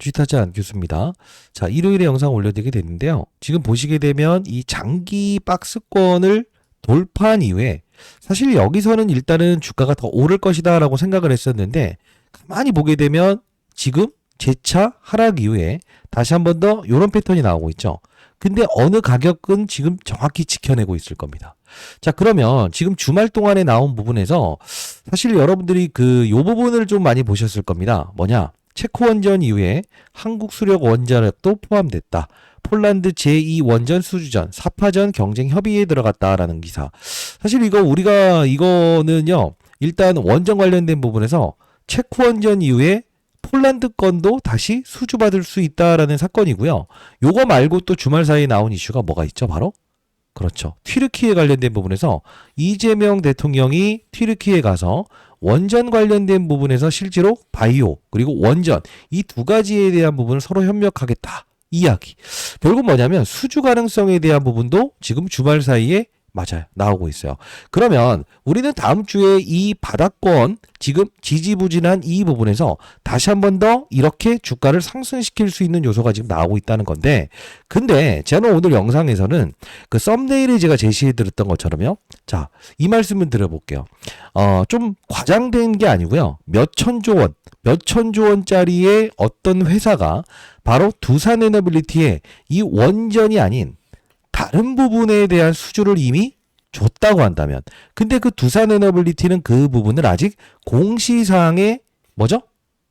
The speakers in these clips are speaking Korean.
주식타자 교수입니다. 자, 일요일에 영상 올려드리게 됐는데요. 지금 보시게 되면 이 장기 박스권을 돌파한 이후에 사실 여기서는 일단은 주가가 더 오를 것이다 라고 생각을 했었는데 가만히 보게 되면 지금 재차 하락 이후에 다시 한 번 더 이런 패턴이 나오고 있죠. 근데 어느 가격은 지금 정확히 지켜내고 있을 겁니다. 자, 그러면 지금 주말 동안에 나온 부분에서 사실 여러분들이 그 요 부분을 좀 많이 보셨을 겁니다. 뭐냐? 체코 원전 이후에 한국 수력 원자력도 포함됐다. 폴란드 제2 원전 수주전 4파전 경쟁 협의에 들어갔다라는 기사. 사실 이거 우리가 이거는요. 일단 원전 관련된 부분에서 체코 원전 이후에 폴란드 건도 다시 수주받을 수 있다라는 사건이고요. 요거 말고 또 주말 사이에 나온 이슈가 뭐가 있죠? 바로 그렇죠. 튀르키에 관련된 부분에서 이재명 대통령이 튀르키에 가서 원전 관련된 부분에서 실제로 바이오 그리고 원전 이 두 가지에 대한 부분을 서로 협력하겠다 이야기. 결국 뭐냐면 수주 가능성에 대한 부분도 지금 주말 사이에 맞아요. 나오고 있어요. 그러면 우리는 다음 주에 이 바닥권 지금 지지부진한 이 부분에서 다시 한 번 더 이렇게 주가를 상승시킬 수 있는 요소가 지금 나오고 있다는 건데 근데 저는 오늘 영상에서는 그 썸네일에 제가 제시해 드렸던 것처럼요. 자, 이 말씀을 드려볼게요. 어, 좀 과장된 게 아니고요. 몇 천조 원, 몇 천조 원짜리의 어떤 회사가 바로 두산 에너빌리티의 이 원전이 아닌 다른 부분에 대한 수주를 이미 줬다고 한다면 근데 그 두산 에너빌리티는 그 부분을 아직 공시사항에 뭐죠?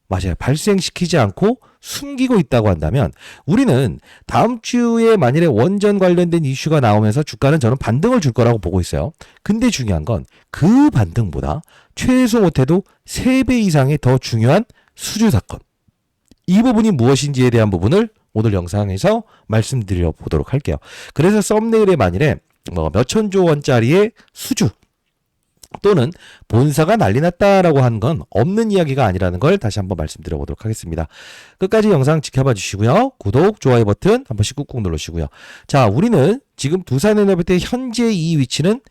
맞아요. 발생시키지 않고 숨기고 있다고 한다면 우리는 다음 주에 만일에 원전 관련된 이슈가 나오면서 주가는 저는 반등을 줄 거라고 보고 있어요. 근데 중요한 건 그 반등보다 최소 못해도 3배 이상의 더 중요한 수주 사건. 이 부분이 무엇인지에 대한 부분을 오늘 영상에서 말씀드려 보도록 할게요. 그래서 썸네일에 만일에 뭐 몇천조 원짜리의 수주 또는 본사가 난리 났다라고 한 건 없는 이야기가 아니라는 걸 다시 한번 말씀드려 보도록 하겠습니다. 끝까지 영상 지켜봐 주시고요. 구독, 좋아요 버튼 한 번씩 꾹꾹 눌러주시고요. 자, 우리는 지금 두산에너비트의 현재 이 위치는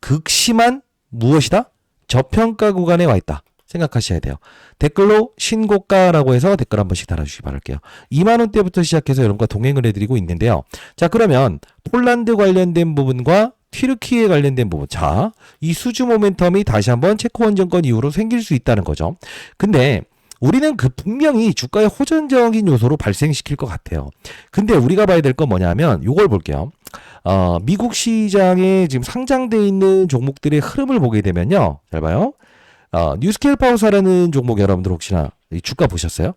극심한 무엇이다? 저평가 구간에 와 있다. 생각하셔야 돼요. 댓글로 신고가라고 해서 댓글 한 번씩 달아주시기 바랄게요. 2만 원대부터 시작해서 여러분과 동행을 해드리고 있는데요. 자 그러면 폴란드 관련된 부분과 튀르키에 관련된 부분. 자, 이 수주 모멘텀이 다시 한번 체코 원정권 이후로 생길 수 있다는 거죠. 근데 우리는 그 분명히 주가의 호전적인 요소로 발생시킬 것 같아요. 근데 우리가 봐야 될 건 뭐냐면 요걸 볼게요. 어, 미국 시장에 지금 상장돼 있는 종목들의 흐름을 보게 되면요. 잘 봐요. 어, 뉴스케일 파워사라는 종목 여러분들 혹시나 이 주가 보셨어요?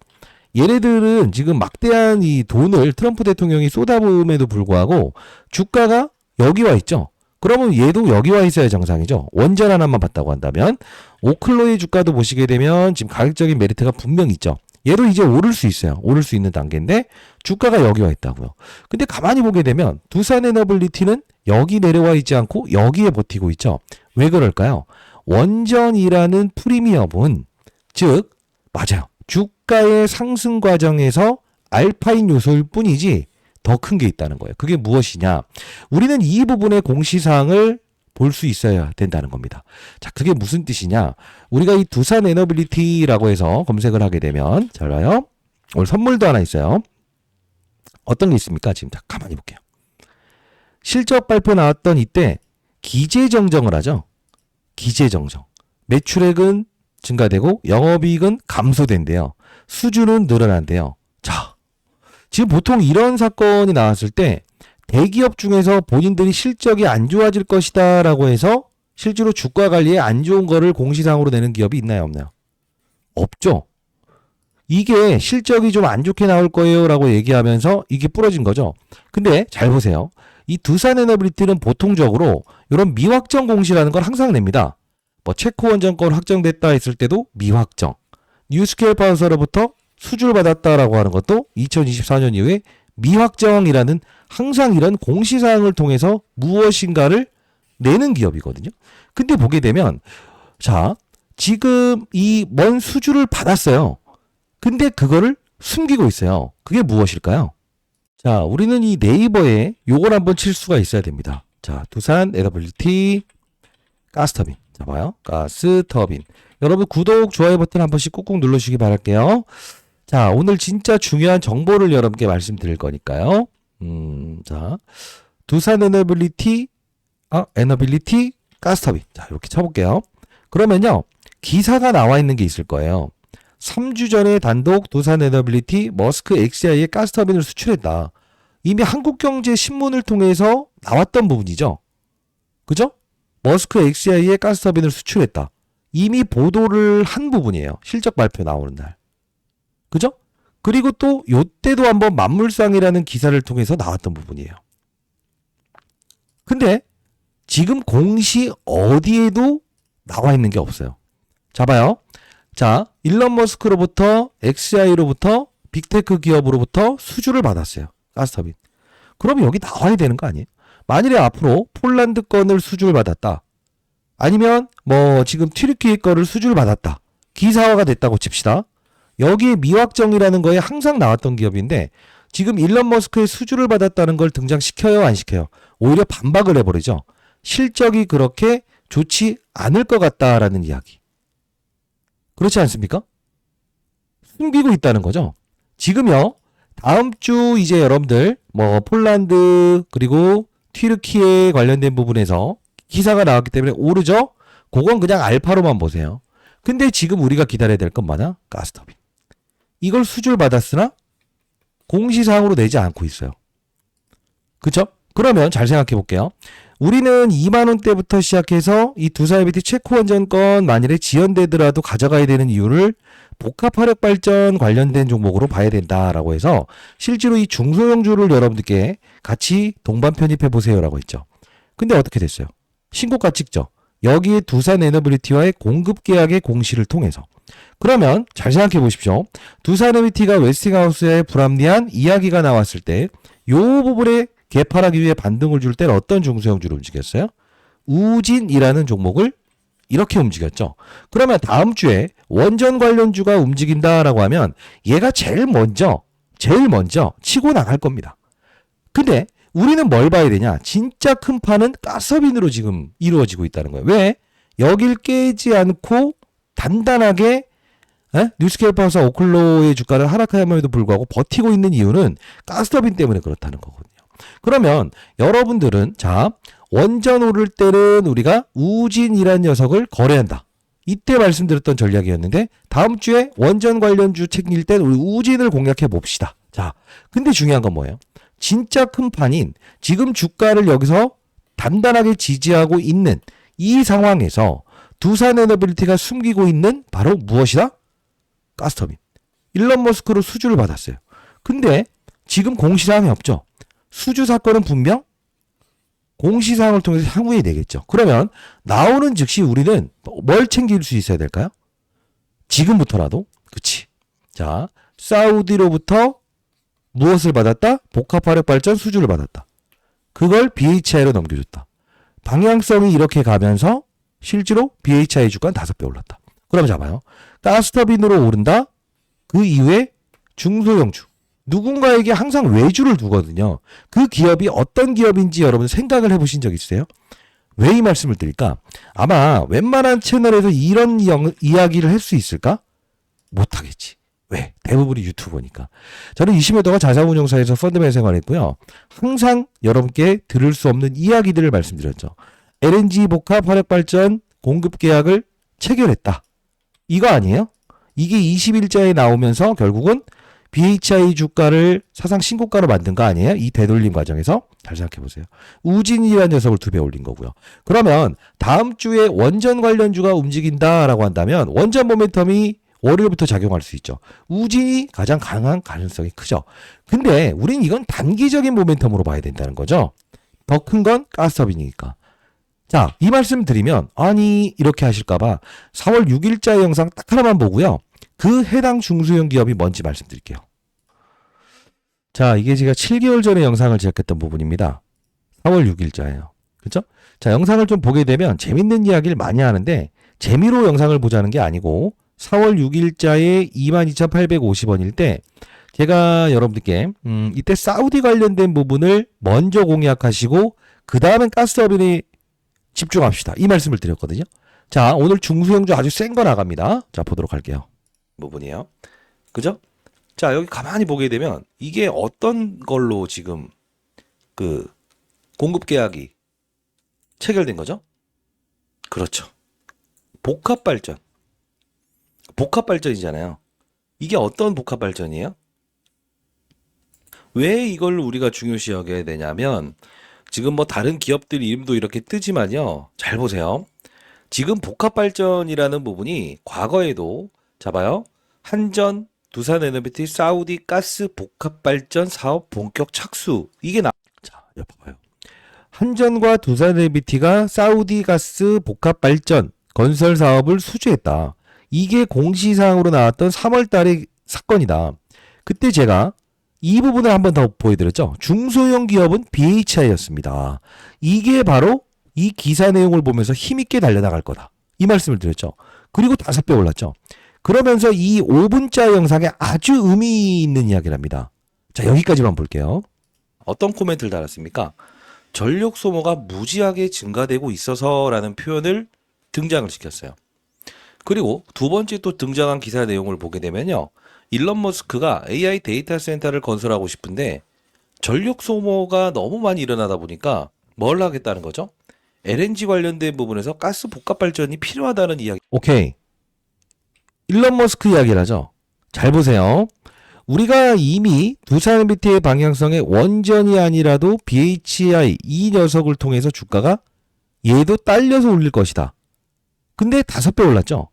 얘네들은 지금 막대한 이 돈을 트럼프 대통령이 쏟아부음에도 불구하고 주가가 여기 와 있죠. 그러면 얘도 여기 와 있어야 정상이죠. 원전 하나만 봤다고 한다면 오클로의 주가도 보시게 되면 지금 가격적인 메리트가 분명히 있죠. 얘도 이제 오를 수 있어요. 오를 수 있는 단계인데 주가가 여기 와 있다고요. 근데 가만히 보게 되면 두산 에너빌리티는 여기 내려와 있지 않고 여기에 버티고 있죠. 왜 그럴까요? 원전이라는 프리미엄은 즉 맞아요. 주가의 상승 과정에서 알파인 요소일 뿐이지 더 큰 게 있다는 거예요. 그게 무엇이냐? 우리는 이 부분의 공시사항을 볼 수 있어야 된다는 겁니다. 자, 그게 무슨 뜻이냐? 우리가 이 두산 에너빌리티라고 해서 검색을 하게 되면 잘 봐요. 오늘 선물도 하나 있어요. 어떤 게 있습니까? 지금 자, 가만히 볼게요. 실적 발표 나왔던 이때 기재 정정을 하죠. 기재 정정. 매출액은 증가되고 영업이익은 감소된대요. 수주는 늘어난대요. 자, 지금 보통 이런 사건이 나왔을 때 대기업 중에서 본인들이 실적이 안 좋아질 것이다 라고 해서 실제로 주가 관리에 안 좋은 거를 공시상으로 내는 기업이 있나요, 없나요? 없죠. 이게 실적이 좀 안 좋게 나올 거예요 라고 얘기하면서 이게 부러진 거죠. 근데 잘 보세요. 이 두산 에너빌리티는 보통적으로 이런 미확정 공시라는 걸 항상 냅니다. 뭐 체코 원전권 확정됐다 했을 때도 미확정. 뉴스케일 파워서로부터 수주를 받았다라고 하는 것도 2024년 이후에 미확정이라는 항상 이런 공시사항을 통해서 무엇인가를 내는 기업이거든요. 근데 보게 되면 자 지금 이 먼 수주를 받았어요. 근데 그거를 숨기고 있어요. 그게 무엇일까요? 자, 우리는 이 네이버에 요걸 한번 칠 수가 있어야 됩니다. 자, 두산 에너빌리티 가스터빈. 자, 봐요. 가스터빈. 여러분 구독, 좋아요 버튼 한 번씩 꾹꾹 눌러주시기 바랄게요. 자, 오늘 진짜 중요한 정보를 여러분께 말씀드릴 거니까요. 음, 자, 두산 에너빌리티, 아, 에너빌리티 가스터빈. 자, 이렇게 쳐볼게요. 그러면요, 기사가 나와 있는 게 있을 거예요. 3주 전에 단독 두산 에너빌리티 머스크 XI의 가스터빈을 수출했다. 이미 한국경제신문을 통해서 나왔던 부분이죠. 그죠? 머스크 XI의 가스 터빈을 수출했다. 이미 보도를 한 부분이에요. 실적 발표 나오는 날. 그죠? 그리고 또 요때도 한번 만물상이라는 기사를 통해서 나왔던 부분이에요. 근데 지금 공시 어디에도 나와 있는 게 없어요. 자 봐요. 자, 일론 머스크로부터 XI로부터 빅테크 기업으로부터 수주를 받았어요. 가스터빈. 그럼 여기 나와야 되는 거 아니에요? 만일에 앞으로 폴란드 건을 수주를 받았다. 아니면 뭐 지금 튀르키예 거를 수주를 받았다. 기사화가 됐다고 칩시다. 여기에 미확정이라는 거에 항상 나왔던 기업인데 지금 일론 머스크의 수주를 받았다는 걸 등장시켜요, 안 시켜요? 오히려 반박을 해버리죠. 실적이 그렇게 좋지 않을 것 같다라는 이야기. 그렇지 않습니까? 숨기고 있다는 거죠. 지금요, 다음 주 이제 여러분들 뭐 폴란드 그리고 튀르키예 관련된 부분에서 기사가 나왔기 때문에 오르죠? 그건 그냥 알파로만 보세요. 근데 지금 우리가 기다려야 될 건 뭐냐? 가스터빈. 이걸 수주를 받았으나 공시사항으로 내지 않고 있어요. 그쵸? 그러면 잘 생각해 볼게요. 우리는 2만 원대부터 시작해서 이 두 사이비티 체코 원전권 만일에 지연되더라도 가져가야 되는 이유를 복합 화력 발전 관련된 종목으로 봐야 된다라고 해서 실제로 이 중소형주를 여러분들께 같이 동반 편입해 보세요라고 했죠. 근데 어떻게 됐어요? 신고가 찍죠. 여기에 두산 에너빌리티와의 공급 계약의 공시를 통해서 그러면 잘 생각해 보십시오. 두산 에너빌리티가 웨스팅하우스에 불합리한 이야기가 나왔을 때요 부분에 개파하기 위해 반등을 줄 때는 어떤 중소형주를 움직였어요? 우진이라는 종목을 이렇게 움직였죠. 그러면 다음 주에 원전 관련주가 움직인다라고 하면 얘가 제일 먼저, 제일 먼저 치고 나갈 겁니다. 근데 우리는 뭘 봐야 되냐? 진짜 큰 판은 가스빈으로 지금 이루어지고 있다는 거예요. 왜? 여길 깨지 않고 단단하게 에? 뉴스케이퍼사 오클로의 주가를 하락함에도 불구하고 버티고 있는 이유는 가스터빈 때문에 그렇다는 거거든요. 그러면 여러분들은 자 원전 오를 때는 우리가 우진이라는 녀석을 거래한다. 이때 말씀드렸던 전략이었는데 다음 주에 원전 관련주 챙길 땐 우리 우진을 공략해 봅시다. 자, 근데 중요한 건 뭐예요? 진짜 큰 판인 지금 주가를 여기서 단단하게 지지하고 있는 이 상황에서 두산 에너빌리티가 숨기고 있는 바로 무엇이다? 가스터빈. 일론 머스크로 수주를 받았어요. 근데 지금 공시사항이 없죠. 수주 사건은 분명 공시사항을 통해서 향후에 내겠죠. 그러면 나오는 즉시 우리는 뭘 챙길 수 있어야 될까요? 지금부터라도. 그치. 자, 사우디로부터 무엇을 받았다? 복합화력 발전 수주를 받았다. 그걸 BHI로 넘겨줬다. 방향성이 이렇게 가면서 실제로 BHI 주가는 다섯 배 올랐다. 그럼 잡아요. 가스터빈으로 오른다. 그 이후에 중소형주. 누군가에게 항상 외주를 두거든요. 그 기업이 어떤 기업인지 여러분 생각을 해보신 적 있으세요? 왜 이 말씀을 드릴까? 아마 웬만한 채널에서 이런 영, 이야기를 할 수 있을까? 못하겠지. 왜? 대부분이 유튜버니까. 저는 20여 동안 자산운용사에서 펀드맨 생활했고요. 항상 여러분께 들을 수 없는 이야기들을 말씀드렸죠. LNG 복합 화력발전 공급 계약을 체결했다. 이거 아니에요? 이게 20일자에 나오면서 결국은 BHI 주가를 사상 신고가로 만든 거 아니에요? 이 되돌림 과정에서 잘 생각해 보세요. 우진이라는 녀석을 두 배 올린 거고요. 그러면 다음 주에 원전 관련주가 움직인다라고 한다면 원전 모멘텀이 월요일부터 작용할 수 있죠. 우진이 가장 강한 가능성이 크죠. 근데 우린 이건 단기적인 모멘텀으로 봐야 된다는 거죠. 더 큰 건 가스터빈이니까. 자, 이 말씀 드리면 아니 이렇게 하실까 봐 4월 6일자 영상 딱 하나만 보고요. 그 해당 중소형 기업이 뭔지 말씀드릴게요. 자, 이게 제가 7개월 전에 영상을 제작했던 부분입니다. 4월 6일자예요. 그죠? 자, 영상을 좀 보게 되면 재밌는 이야기를 많이 하는데 재미로 영상을 보자는 게 아니고 4월 6일자에 22,850원일 때 제가 여러분들께 음, 이때 사우디 관련된 부분을 먼저 공약하시고 그 다음엔 가스터빈에 집중합시다. 이 말씀을 드렸거든요. 자, 오늘 중소형주 아주 센 거 나갑니다. 자, 보도록 할게요. 부분이에요. 그죠? 자, 여기 가만히 보게 되면 이게 어떤 걸로 지금 그 공급 계약이 체결된 거죠? 그렇죠. 복합 발전. 복합 발전이잖아요. 이게 어떤 복합 발전이에요? 왜 이걸 우리가 중요시 여겨야 되냐면 지금 뭐 다른 기업들 이름도 이렇게 뜨지만요. 잘 보세요. 지금 복합 발전이라는 부분이 과거에도 잡아요. 한전, 두산에너비티, 사우디 가스 복합 발전 사업 본격 착수. 이게 나. 자, 옆 봐봐요. 한전과 두산에너비티가 사우디 가스 복합 발전 건설 사업을 수주했다. 이게 공시사항으로 나왔던 3월 달의 사건이다. 그때 제가 이 부분을 한번 더 보여드렸죠. 중소형 기업은 BHI였습니다. 이게 바로 이 기사 내용을 보면서 힘있게 달려나갈 거다. 이 말씀을 드렸죠. 그리고 다섯 배 올랐죠. 그러면서 이 5분짜 영상에 아주 의미 있는 이야기를 합니다. 자, 여기까지만 볼게요. 어떤 코멘트를 달았습니까? 전력 소모가 무지하게 증가되고 있어서라는 표현을 등장을 시켰어요. 그리고 두 번째 또 등장한 기사 내용을 보게 되면요. 일론 머스크가 AI 데이터 센터를 건설하고 싶은데 전력 소모가 너무 많이 일어나다 보니까 뭘 하겠다는 거죠? LNG 관련된 부분에서 가스 복합 발전이 필요하다는 이야기. 오케이. 일론 머스크 이야기를 하죠. 잘 보세요. 우리가 이미 두산 MBT의 방향성의 원전이 아니라도 BHI 이 녀석을 통해서 주가가 얘도 딸려서 올릴 것이다. 근데 다섯 배 올랐죠.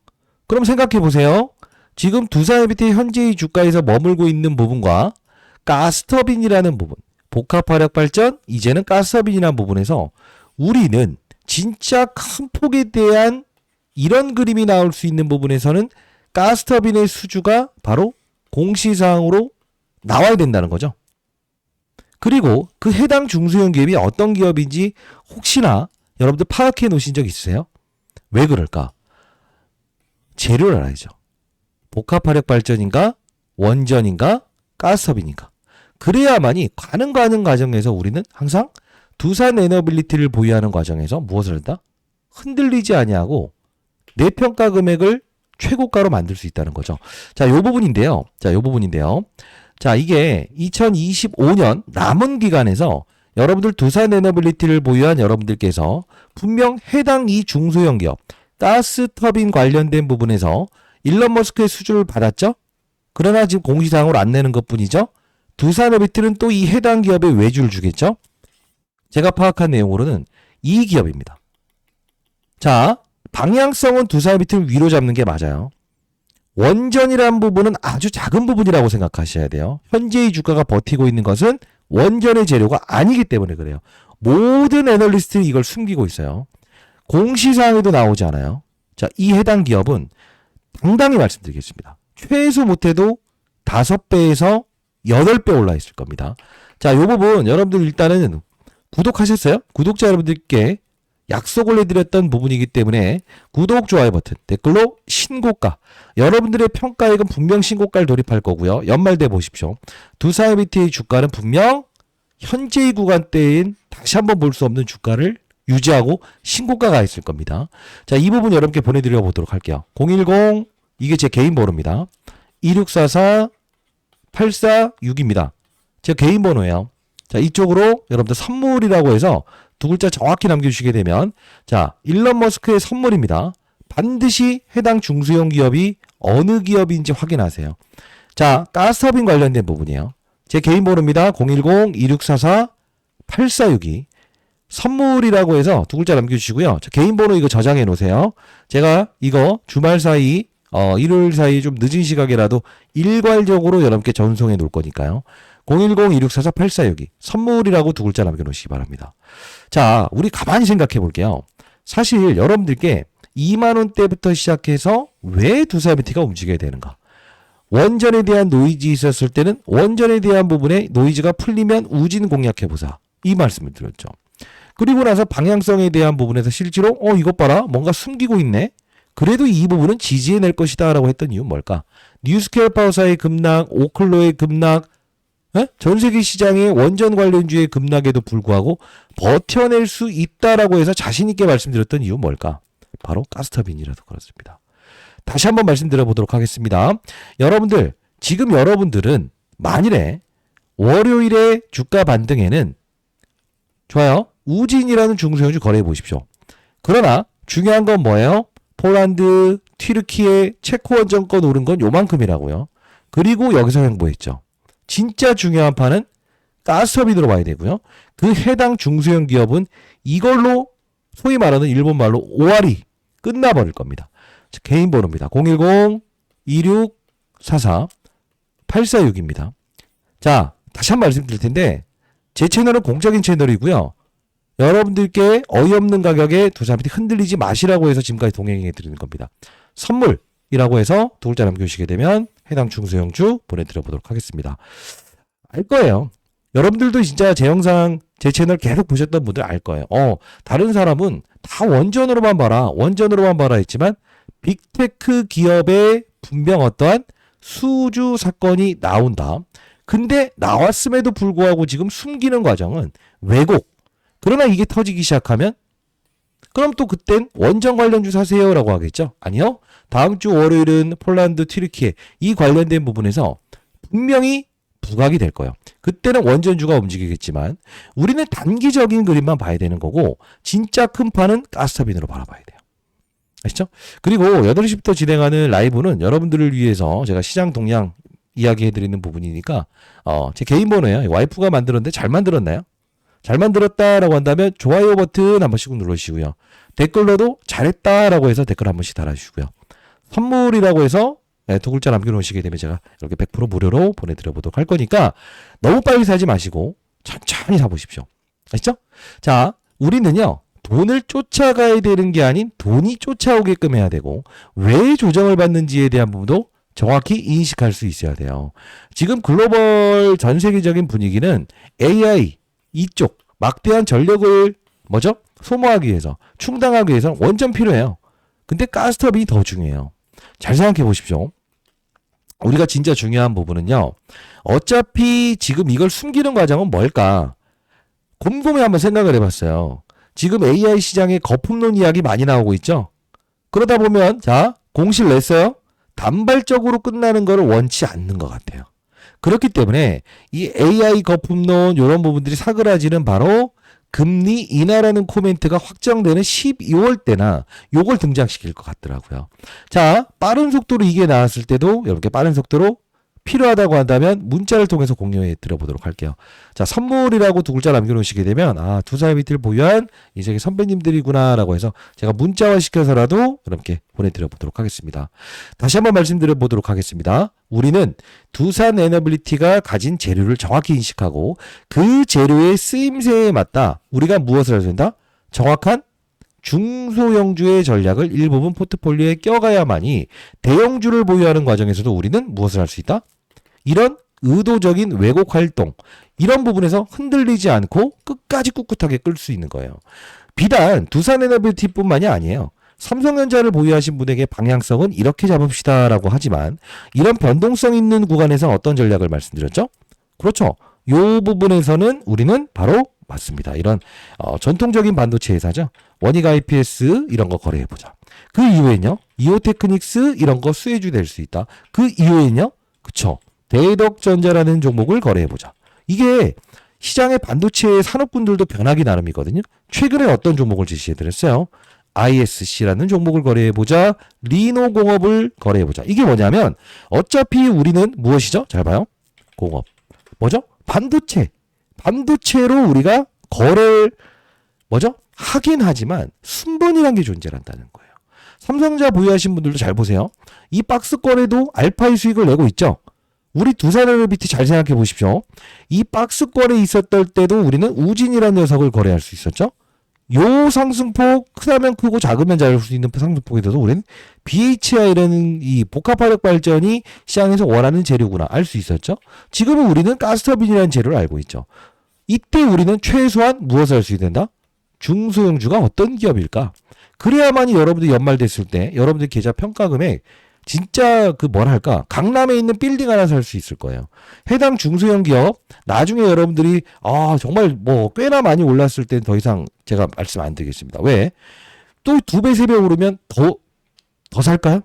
그럼 생각해 보세요. 지금 두산 MBT 현재의 주가에서 머물고 있는 부분과 가스터빈이라는 부분, 복합화력 발전, 이제는 가스터빈이라는 부분에서 우리는 진짜 큰 폭에 대한 이런 그림이 나올 수 있는 부분에서는 가스터빈의 수주가 바로 공시사항으로 나와야 된다는 거죠. 그리고 그 해당 중소형 기업이 어떤 기업인지 혹시나 여러분들 파악해 놓으신 적 있으세요? 왜 그럴까? 재료를 알아야죠. 복합화력 발전인가? 원전인가? 가스터빈인가? 그래야만이 가는 가는 과정에서 우리는 항상 두산 에너빌리티를 보유하는 과정에서 무엇을 한다? 흔들리지 아니하고 내 평가 금액을 최고가로 만들 수 있다는 거죠. 자, 요 부분인데요. 자, 요 부분인데요. 자, 이게 2025년 남은 기간에서 여러분들 두산 에너빌리티를 보유한 여러분들께서 분명 해당 이 중소형 기업 가스 터빈 관련된 부분에서 일론 머스크의 수주를 받았죠? 그러나 지금 공시사항으로 안 내는 것 뿐이죠? 두산에너비티는 또 이 해당 기업에 외주를 주겠죠? 제가 파악한 내용으로는 이 기업입니다. 자, 방향성은 두산에너비티를 위로 잡는 게 맞아요. 원전이라는 부분은 아주 작은 부분이라고 생각하셔야 돼요. 현재의 주가가 버티고 있는 것은 원전의 재료가 아니기 때문에 그래요. 모든 애널리스트는 이걸 숨기고 있어요. 공시사항에도 나오지 않아요. 자, 이 해당 기업은 당당히 말씀드리겠습니다. 최소 못해도 다섯 배에서 여덟 배 올라 있을 겁니다. 자, 요 부분 여러분들 일단은 구독하셨어요? 구독자 여러분들께 약속을 해드렸던 부분이기 때문에 구독, 좋아요 버튼, 댓글로 신고가. 여러분들의 평가액은 분명 신고가를 돌입할 거고요. 연말돼 보십시오. 두사이비티의 주가는 분명 현재의 구간대인 다시 한번 볼 수 없는 주가를 유지하고 신고가가 있을 겁니다. 자, 이 부분 여러분께 보내드려 보도록 할게요. 010 이게 제 개인 번호입니다. 2644 846입니다. 제 개인 번호예요. 자, 이쪽으로 여러분들 선물이라고 해서 두 글자 정확히 남겨주시게 되면 자, 일론 머스크의 선물입니다. 반드시 해당 중소형 기업이 어느 기업인지 확인하세요. 자, 가스터빈 관련된 부분이에요. 제 개인 번호입니다. 010-2644-8462. 선물이라고 해서 두 글자 남겨주시고요. 저 개인 번호 이거 저장해 놓으세요. 제가 이거 주말 사이, 어, 일요일 사이 좀 늦은 시각이라도 일괄적으로 여러분께 전송해 놓을 거니까요. 010-2644-8462. 선물이라고 두 글자 남겨놓으시기 바랍니다. 자, 우리 가만히 생각해 볼게요. 사실 여러분들께 2만원대부터 시작해서 왜 두 사이비티가 움직여야 되는가? 원전에 대한 노이즈 있었을 때는 원전에 대한 부분에 노이즈가 풀리면 우진 공략해보자. 이 말씀을 드렸죠. 그리고 나서 방향성에 대한 부분에서 실제로 어 이것 봐라 뭔가 숨기고 있네. 그래도 이 부분은 지지해낼 것이다 라고 했던 이유는 뭘까? 뉴스케어 파워사의 급락, 오클로의 급락, 에? 전 세계 시장의 원전 관련주의 급락에도 불구하고 버텨낼 수 있다라고 해서 자신 있게 말씀드렸던 이유는 뭘까? 바로 가스터빈이라서 그렇습니다. 다시 한번 말씀드려 보도록 하겠습니다. 여러분들 지금 여러분들은 만일에 월요일에 주가 반등에는 좋아요. 우진이라는 중소형주 거래해 보십시오. 그러나 중요한 건 뭐예요? 폴란드, 튀르키예, 체코 원정권 오른 건 요만큼이라고요. 그리고 여기서 횡보했죠. 진짜 중요한 판은 가스터빈으로 봐야 되고요. 그 해당 중소형 기업은 이걸로 소위 말하는 일본 말로 5알이 끝나버릴 겁니다. 자, 개인 번호입니다. 010-2644-846입니다. 자, 다시 한 번 말씀드릴 텐데 제 채널은 공적인 채널이고요. 여러분들께 어이없는 가격에 두사람한테 흔들리지 마시라고 해서 지금까지 동행해 드리는 겁니다. 선물이라고 해서 두 글자 남겨주시게 되면 해당 중소형주 보내드려 보도록 하겠습니다. 알 거예요. 여러분들도 진짜 제 영상 제 채널 계속 보셨던 분들 알 거예요. 어, 다른 사람은 다 원전으로만 봐라, 원전으로만 봐라 했지만 빅테크 기업에 분명 어떠한 수주 사건이 나온다. 근데 나왔음에도 불구하고 지금 숨기는 과정은 왜곡. 그러나 이게 터지기 시작하면 그럼 또 그땐 원전 관련주 사세요라고 하겠죠? 아니요. 다음 주 월요일은 폴란드, 튀르키예 이 관련된 부분에서 분명히 부각이 될 거예요. 그때는 원전주가 움직이겠지만 우리는 단기적인 그림만 봐야 되는 거고 진짜 큰 판은 가스터빈으로 바라봐야 돼요. 아시죠? 그리고 8시부터 진행하는 라이브는 여러분들을 위해서 제가 시장 동향 이야기해 드리는 부분이니까 어, 제 개인 번호예요. 와이프가 만들었는데 잘 만들었나요? 잘 만들었다라고 한다면 좋아요 버튼 한 번씩 눌러주시고요. 댓글로도 잘했다라고 해서 댓글 한 번씩 달아주시고요. 선물이라고 해서 네, 두 글자 남겨놓으시게 되면 제가 이렇게 100% 무료로 보내드려 보도록 할 거니까 너무 빨리 사지 마시고 천천히 사보십시오. 아시죠? 자, 우리는요. 돈을 쫓아가야 되는 게 아닌 돈이 쫓아오게끔 해야 되고 왜 조정을 받는지에 대한 부분도 정확히 인식할 수 있어야 돼요. 지금 글로벌 전 세계적인 분위기는 AI 이쪽 막대한 전력을 뭐죠? 소모하기 위해서 충당하기 위해서 원전 필요해요. 근데 가스터빈이 더 중요해요. 잘 생각해 보십시오. 우리가 진짜 중요한 부분은요. 어차피 지금 이걸 숨기는 과정은 뭘까? 곰곰이 한번 생각을 해봤어요. 지금 AI 시장에 거품론 이야기 많이 나오고 있죠? 그러다 보면, 자, 공실 냈어요? 단발적으로 끝나는 거를 원치 않는 것 같아요. 그렇기 때문에 이 AI 거품론 이런 부분들이 사그라지는 바로 금리 인하라는 코멘트가 확정되는 12월 때나 요걸 등장시킬 것 같더라고요. 자, 빠른 속도로 이게 나왔을 때도 여러분께 빠른 속도로 필요하다고 한다면 문자를 통해서 공유해 드려보도록 할게요. 자, 선물이라고 두 글자 남겨놓으시게 되면 아, 두 사의 밑을 보유한 이제 선배님들이구나라고 해서 제가 문자화 시켜서라도 여러분께 보내드려 보도록 하겠습니다. 다시 한번 말씀드려 보도록 하겠습니다. 우리는 두산 에너빌리티가 가진 재료를 정확히 인식하고 그 재료의 쓰임새에 맞다 우리가 무엇을 해야 된다? 정확한 중소형주의 전략을 일부분 포트폴리오에 껴가야만이 대형주를 보유하는 과정에서도 우리는 무엇을 할 수 있다? 이런 의도적인 왜곡 활동 이런 부분에서 흔들리지 않고 끝까지 꿋꿋하게 끌 수 있는 거예요. 비단 두산 에너빌티뿐만이 아니에요. 삼성전자를 보유하신 분에게 방향성은 이렇게 잡읍시다라고 하지만 이런 변동성 있는 구간에서 어떤 전략을 말씀드렸죠? 그렇죠. 요 부분에서는 우리는 바로 맞습니다. 이런 어, 전통적인 반도체 회사죠. 원익 IPS 이런 거 거래해 보자. 그 이후에는요. 이오테크닉스 이런 거 수혜주 될 수 있다. 그 이후에는요. 그쵸. 대덕전자라는 종목을 거래해 보자. 이게 시장의 반도체 산업군들도 변하기 나름이거든요. 최근에 어떤 종목을 제시해 드렸어요? ISC라는 종목을 거래해 보자. 리노 공업을 거래해 보자. 이게 뭐냐면 어차피 우리는 무엇이죠? 잘 봐요. 공업. 뭐죠? 반도체. 반도체로 우리가 거래를 뭐죠? 하긴 하지만 순번이란 게 존재한다는 거예요. 삼성자 보유하신 분들도 잘 보세요. 이 박스권에도 알파의 수익을 내고 있죠. 우리 두산에너비티 잘 생각해 보십시오. 이 박스권에 있었던 때도 우리는 우진이라는 녀석을 거래할 수 있었죠. 요 상승폭 크다면 크고 작으면 작을 수 있는 상승폭에 대해서 우리는 BHI라는 이 복합화력 발전이 시장에서 원하는 재료구나 알 수 있었죠. 지금은 우리는 가스터빈이라는 재료를 알고 있죠. 이때 우리는 최소한 무엇을 할 수 있게 된다? 중소형주가 어떤 기업일까? 그래야만이 여러분들 연말 됐을 때 여러분들 계좌 평가 금액 진짜 그 뭐랄까 강남에 있는 빌딩 하나 살 수 있을 거예요. 해당 중소형 기업 나중에 여러분들이 아 정말 뭐 꽤나 많이 올랐을 땐 더 이상 제가 말씀 안 드리겠습니다. 왜? 또 두 배 세 배 오르면 더 더 살까요?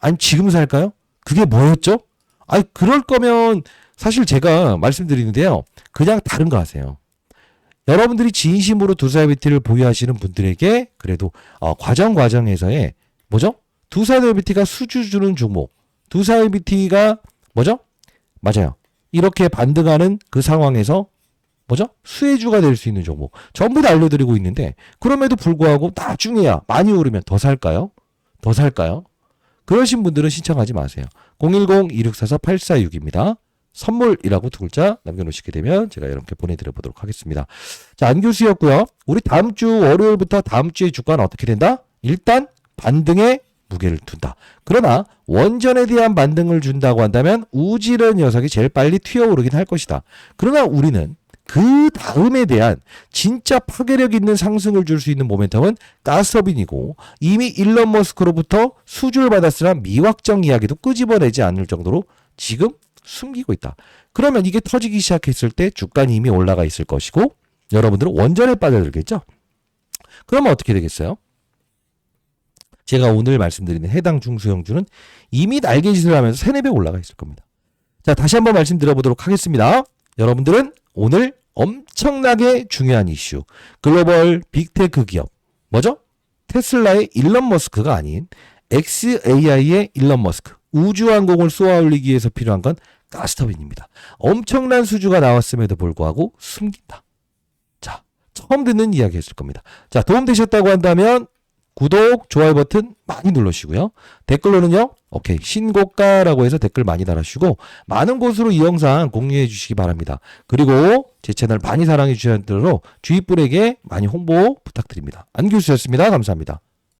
아니 지금 살까요? 그게 뭐였죠? 아니 그럴 거면 사실 제가 말씀드리는데요. 그냥 다른 거 하세요. 여러분들이 진심으로 두사이비티를 보유하시는 분들에게 그래도 어, 과정 과정에서의 뭐죠? 두사이비티가 수주 주는 종목, 두사이비티가 뭐죠? 맞아요. 이렇게 반등하는 그 상황에서 뭐죠? 수혜주가 될 수 있는 종목 전부 다 알려드리고 있는데 그럼에도 불구하고 나중에야 많이 오르면 더 살까요? 더 살까요? 그러신 분들은 신청하지 마세요. 010-2644-846입니다. 선물이라고 두 글자 남겨놓으시게 되면 제가 여러분께 보내드려 보도록 하겠습니다. 자, 안 교수였고요. 우리 다음 주 월요일부터 다음 주의 주가는 어떻게 된다? 일단 반등에 무게를 둔다. 그러나 원전에 대한 반등을 준다고 한다면 우지른 녀석이 제일 빨리 튀어오르긴 할 것이다. 그러나 우리는 그 다음에 대한 진짜 파괴력 있는 상승을 줄 수 있는 모멘텀은 가스터빈이고 이미 일론 머스크로부터 수주를 받았으나 미확정 이야기도 끄집어내지 않을 정도로 지금 숨기고 있다. 그러면 이게 터지기 시작했을 때 주가는 이미 올라가 있을 것이고 여러분들은 원전에 빠져들겠죠? 그러면 어떻게 되겠어요? 제가 오늘 말씀드리는 해당 중수형주는 이미 날개짓을 하면서 3, 4배 올라가 있을 겁니다. 자, 다시 한번 말씀드려보도록 하겠습니다. 여러분들은 오늘 엄청나게 중요한 이슈, 글로벌 빅테크 기업, 뭐죠? 테슬라의 일론 머스크가 아닌 XAI의 일론 머스크, 우주항공을 쏘아 올리기 위해서 필요한 건 가스터빈입니다. 엄청난 수주가 나왔음에도 불구하고 숨긴다. 자, 처음 듣는 이야기였을 겁니다. 자, 도움되셨다고 한다면 구독, 좋아요 버튼 많이 눌러주시고요. 댓글로는요, 오케이, 신고가라고 해서 댓글 많이 달아주시고, 많은 곳으로 이 영상 공유해 주시기 바랍니다. 그리고 제 채널 많이 사랑해 주시는 대로 주위 분에게 많이 홍보 부탁드립니다. 안교수였습니다. 감사합니다.